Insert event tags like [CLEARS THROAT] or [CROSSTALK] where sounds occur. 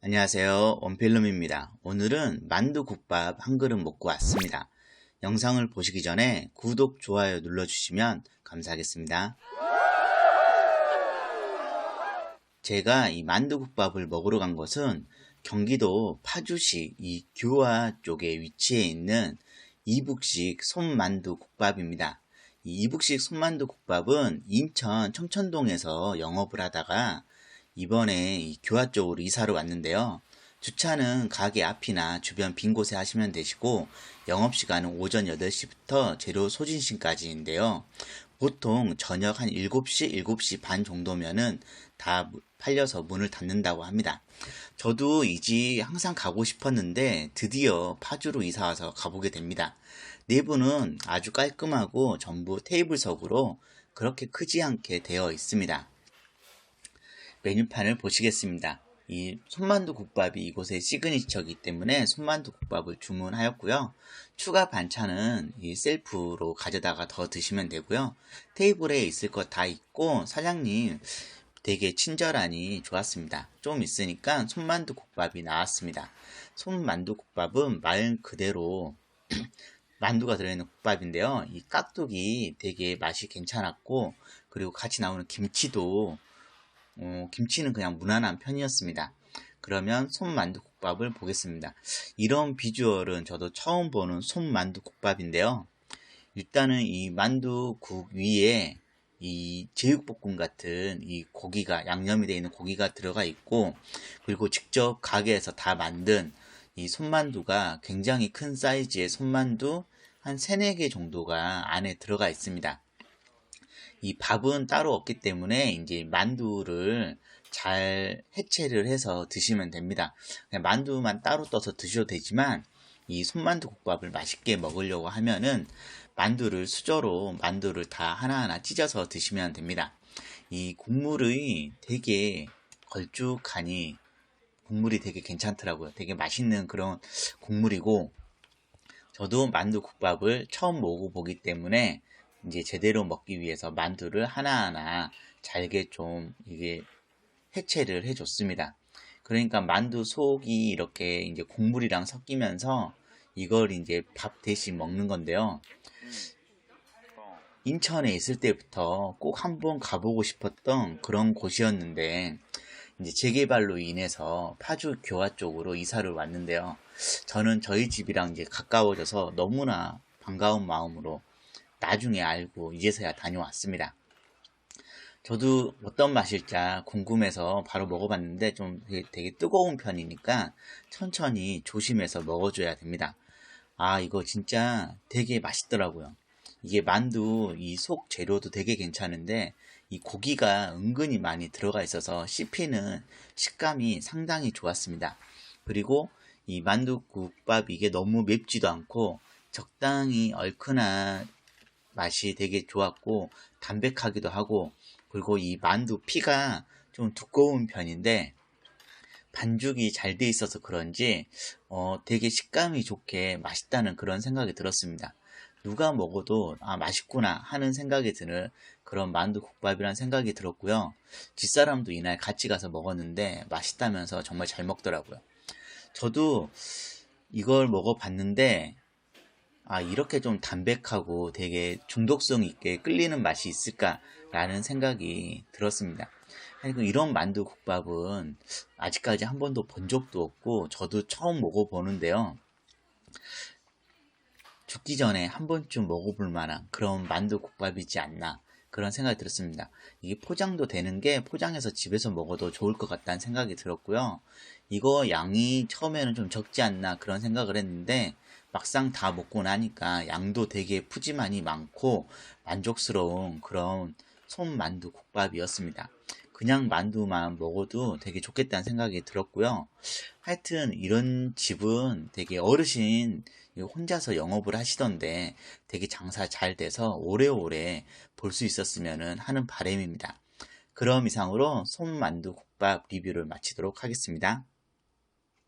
안녕하세요. 원필름입니다. 오늘은 만두국밥 한 그릇 먹고 왔습니다. 영상을 보시기 전에 구독, 좋아요 눌러주시면 감사하겠습니다. 제가 이 만두국밥을 먹으러 간 것은 경기도 파주시 이 규화 쪽에 위치해 있는 이북식 손만두국밥입니다. 이 이북식 손만두국밥은 인천 청천동에서 영업을 하다가 이번에 교화 쪽으로 이사를 왔는데요. 주차는 가게 앞이나 주변 빈 곳에 하시면 되시고 영업시간은 오전 8시부터 재료 소진시까지인데요. 보통 저녁 한 7시, 7시 반 정도면은 다 팔려서 문을 닫는다고 합니다. 저도 이 집 항상 가고 싶었는데 드디어 파주로 이사 와서 가보게 됩니다. 내부는 아주 깔끔하고 전부 테이블석으로 그렇게 크지 않게 되어 있습니다. 메뉴판을 보시겠습니다. 이 손만두 국밥이 이곳의 시그니처이기 때문에 손만두 국밥을 주문하였고요. 추가 반찬은 이 셀프로 가져다가 더 드시면 되고요. 테이블에 있을 것 다 있고 사장님 되게 친절하니 좋았습니다. 좀 있으니까 손만두 국밥이 나왔습니다. 손만두 국밥은 말 그대로 [CLEARS THROAT] 만두가 들어있는 국밥인데요. 이 깍두기 되게 맛이 괜찮았고 그리고 같이 나오는 김치도 어, 김치는 그냥 무난한 편이었습니다. 그러면 손만두 국밥을 보겠습니다. 이런 비주얼은 저도 처음 보는 손만두 국밥인데요. 일단은 이 만두국 위에 이 제육볶음 같은 이 고기가 양념이 되어 있는 고기가 들어가 있고 그리고 직접 가게에서 다 만든 이 손만두가 굉장히 큰 사이즈의 손만두 한 3, 4개 정도가 안에 들어가 있습니다. 이 밥은 따로 없기 때문에 이제 만두를 잘 해체를 해서 드시면 됩니다. 만두만 따로 떠서 드셔도 되지만 이 손만두 국밥을 맛있게 먹으려고 하면은 만두를 수저로 만두를 다 하나하나 찢어서 드시면 됩니다. 이 국물이 되게 걸쭉하니 국물이 되게 괜찮더라고요. 되게 맛있는 그런 국물이고 저도 만두 국밥을 처음 먹어보기 때문에 이제 제대로 먹기 위해서 만두를 하나하나 잘게 좀 이게 해체를 해줬습니다. 그러니까 만두 속이 이렇게 이제 국물이랑 섞이면서 이걸 이제 밥 대신 먹는 건데요. 인천에 있을 때부터 꼭 한번 가보고 싶었던 그런 곳이었는데 이제 재개발로 인해서 파주 교화 쪽으로 이사를 왔는데요. 저는 저희 집이랑 이제 가까워져서 너무나 반가운 마음으로 나중에 알고 이제서야 다녀왔습니다. 저도 어떤 맛일지 궁금해서 바로 먹어봤는데 좀 되게, 되게, 뜨거운 편이니까 천천히 조심해서 먹어줘야 됩니다. 아, 이거 진짜 되게 맛있더라고요. 이게 만두 이 속 재료도 되게 괜찮은데 이 고기가 은근히 많이 들어가 있어서 씹히는 식감이 상당히 좋았습니다. 그리고 이 만두국밥 이게 너무 맵지도 않고 적당히 얼큰한 맛이 되게 좋았고 담백하기도 하고 그리고 이 만두 피가 좀 두꺼운 편인데 반죽이 잘 돼 있어서 그런지 어, 되게 식감이 좋게 맛있다는 그런 생각이 들었습니다. 누가 먹어도 아 맛있구나 하는 생각이 드는 그런 만두 국밥이란 생각이 들었고요. 집사람도 이날 같이 가서 먹었는데 맛있다면서 정말 잘 먹더라고요. 저도 이걸 먹어봤는데 아, 이렇게 좀 담백하고 되게 중독성 있게 끌리는 맛이 있을까라는 생각이 들었습니다. 그리고 이런 만두 국밥은 아직까지 한 번도 본 적도 없고 저도 처음 먹어보는데요. 죽기 전에 한 번쯤 먹어볼 만한 그런 만두 국밥이지 않나 그런 생각이 들었습니다. 이게 포장도 되는 게 포장해서 집에서 먹어도 좋을 것 같다는 생각이 들었고요. 이거 양이 처음에는 좀 적지 않나 그런 생각을 했는데 막상 다 먹고 나니까 양도 되게 푸짐하니 많고 만족스러운 그런 손만두 국밥이었습니다. 그냥 만두만 먹어도 되게 좋겠다는 생각이 들었고요. 하여튼 이런 집은 되게 어르신 혼자서 영업을 하시던데 되게 장사 잘 돼서 오래오래 볼 수 있었으면 하는 바람입니다. 그럼 이상으로 손만두 국밥 리뷰를 마치도록 하겠습니다.